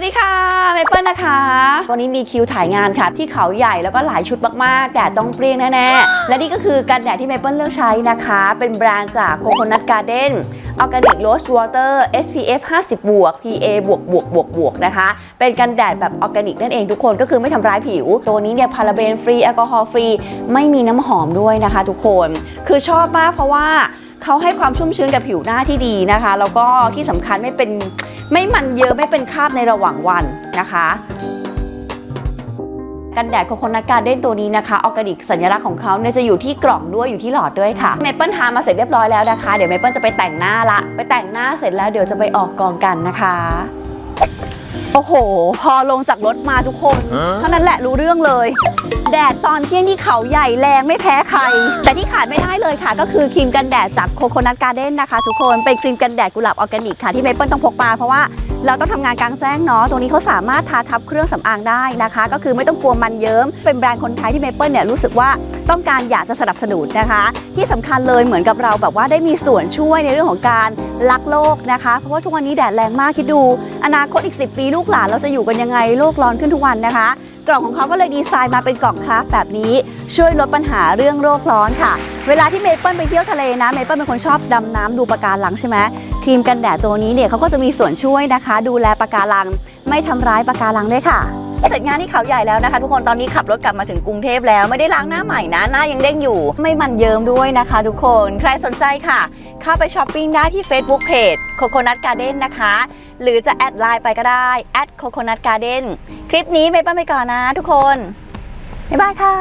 วัสดีค่ะเมเปิลนะคะ วันนี้มีคิวถ่ายงานค่ะ ที่เขาใหญ่แล้วก็หลายชุดมากๆแดดต้องเปรี้ยงแน่ๆ และนี่ก็คือกันแดดที่เมเปิลเลือกใช้นะคะ เป็นแบรนด์จาก Coconut Garden Organic Rose Water SPF 50 บวก PA บวกบวกบวกบวกนะคะ เป็นกันแดดแบบออร์แกนิกนั่นเองทุกคนก็คือไม่ทำร้ายผิว ตัวนี้เนี่ยพาราเบนฟรีแอลกอฮอล์ฟรีไม่มีน้ำหอมด้วยนะคะ ทุกคน คือชอบมากเพราะว่าเขาให้ความชุ่มชื้นกับผิวหน้าที่ดีนะคะ แล้วก็ที่สำคัญไม่เป็น ไม่มันเยอะไม่เป็นคราบในระหว่างวันนะคะกันแดดโคโคนัทการ์เด้นตัวนี้นะคะออร์แกนิกสัญลักษณ์ของเขาเนี่ยจะอยู่ที่กล่องด้วยอยู่ที่หลอดด้วยค่ะเมเปิลทามาเสร็จเรียบร้อยแล้วนะคะ เดี๋ยวเมเปิลจะไปแต่งหน้าละ ไปแต่งหน้าเสร็จแล้วเดี๋ยวจะไปออกกองกันนะคะ โอ้โห พอลงจากรถมาทุกคนเท่านั้นแหละรู้เรื่องเลย แดดตอนเที่ยงที่เขาใหญ่แรงไม่แพ้ใคร แต่ที่ขาดไม่ได้เลยค่ะ ก็คือครีมกันแดดจากโคโคนัทการ์เด้นนะคะ ทุกคนเป็นครีมกันแดดกุหลาบออร์แกนิกค่ะที่เมเปิลต้องพกมาเพราะว่า เราต้องทำงานกลางแจ้งเนาะตรงนี้เขาสามารถทาทับเครื่องสำอางได้นะคะ ก็คือไม่ต้องกลัวมันเยิ้มเป็นแบรนด์คนไทยที่เมเปิลเนี่ยรู้สึกว่าต้องการอยากจะสนับสนุนนะคะ ที่สำคัญเลยเหมือนกับเราแบบว่าได้มีส่วนช่วยในเรื่องของการรักโลกนะคะ เพราะว่าทุกวันนี้แดดแรงมากคิดดู อนาคตอีก 10 ปีลูกหลานเราจะอยู่กันยังไงโลกร้อนขึ้นทุกวันนะคะ กล่องของเขาก็เลยดีไซน์มาเป็นกล่องคราฟแบบนี้ ช่วยลดปัญหาเรื่องโลกร้อนค่ะ เวลาที่เมเปิลไปเที่ยวทะเลนะเมเปิลเป็นคนชอบดำน้ำดูปะการังใช่ไหม รีมกันแดดตัวนี้เนี่ยเขาก็จะมีส่วนช่วยนะคะ ดูแลปะการัง ไม่ทำร้ายปะการังด้วยค่ะ เสร็จงานที่เขาใหญ่แล้วนะคะ ทุกคนตอนนี้ขับรถกลับมาถึงกรุงเทพแล้วไม่ได้ล้างหน้าใหม่นะหน้ายังเด้งอยู่ ไม่มันเยิ้มด้วยนะคะ ทุกคนใครสนใจค่ะเข้าไปช้อปปิ้งได้ที่ Facebook Page Coconut Garden นะคะ หรือจะแอดไลน์ไปก็ได้ at coconut garden คลิปนี้ไปป้าไปก่อนนะทุกคน บ๊ายบายค่ะ